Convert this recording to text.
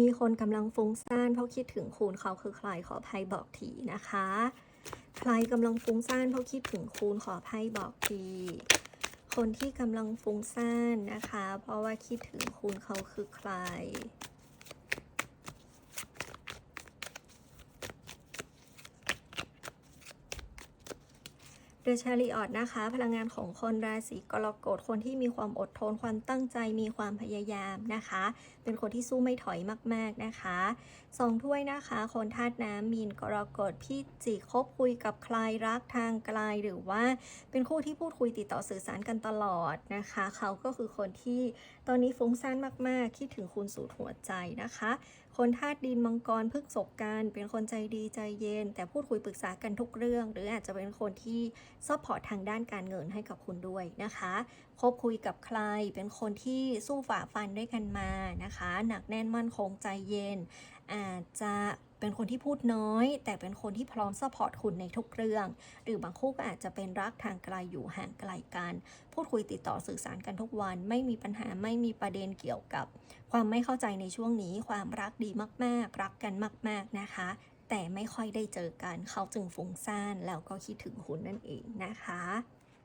มีคนกำลังฟุ้งซ่านเพราะคิดถึงคุณเขาคือใครขออภัยบอกทีนะคะ ใครกำลังฟุ้งซ่านเพราะคิดถึงคุณขออภัยบอกทีคนที่กำลังฟุ้งซ่านนะคะ เพราะว่าคิดถึงคุณเขาคือใคร เดอะชาริออตนะคะ พลังงานของคนราศีกรกฎคนที่มีความอดทนความตั้งใจมีความพยายามนะคะ เป็นคนที่สู้ไม่ถอยมาก ๆนะคะสองถ้วยนะคะ คนธาตุน้ำมีนกรกฎพี่จิคบคุยกับใครรักทางไกลหรือว่า เป็นคู่ที่พูดคุยติดต่อสื่อสารกันตลอดนะคะ เขาก็คือคนที่ตอนนี้ฟุ้งซ่านมาก ๆ คิดถึงคุณสุดหัวใจนะคะ คนธาตุดินมังกรพฤกษกกันเป็นคนใจดีใจเย็น แต่พูดคุยปรึกษากันทุกเรื่อง หรืออาจจะเป็นคนที่ซัพพอร์ตทางด้านการเงินให้กับคุณด้วยนะคะคบคุยกับใครเป็นคนที่สู้ฝ่าฟันด้วยกันมานะคะ หนักแน่นมั่นคงใจเย็น อาจจะเป็นคนที่พูดน้อย แต่เป็นคนที่พร้อมซัพพอร์ตคุณในทุกเรื่อง หรือบางคู่ก็อาจจะเป็นรักทางไกลอยู่ห่างไกลกัน พูดคุยติดต่อสื่อสารกันทุกวัน ไม่มีปัญหาไม่มีประเด็นเกี่ยวกับ ความไม่เข้าใจในช่วงนี้ ความรักดีมาก ๆ รักกันมาก ๆนะคะ แต่ไม่ค่อยได้เจอกันเขาจึงฟุ้งซ่านแล้วก็คิดถึงคุณนั่นเองนะคะ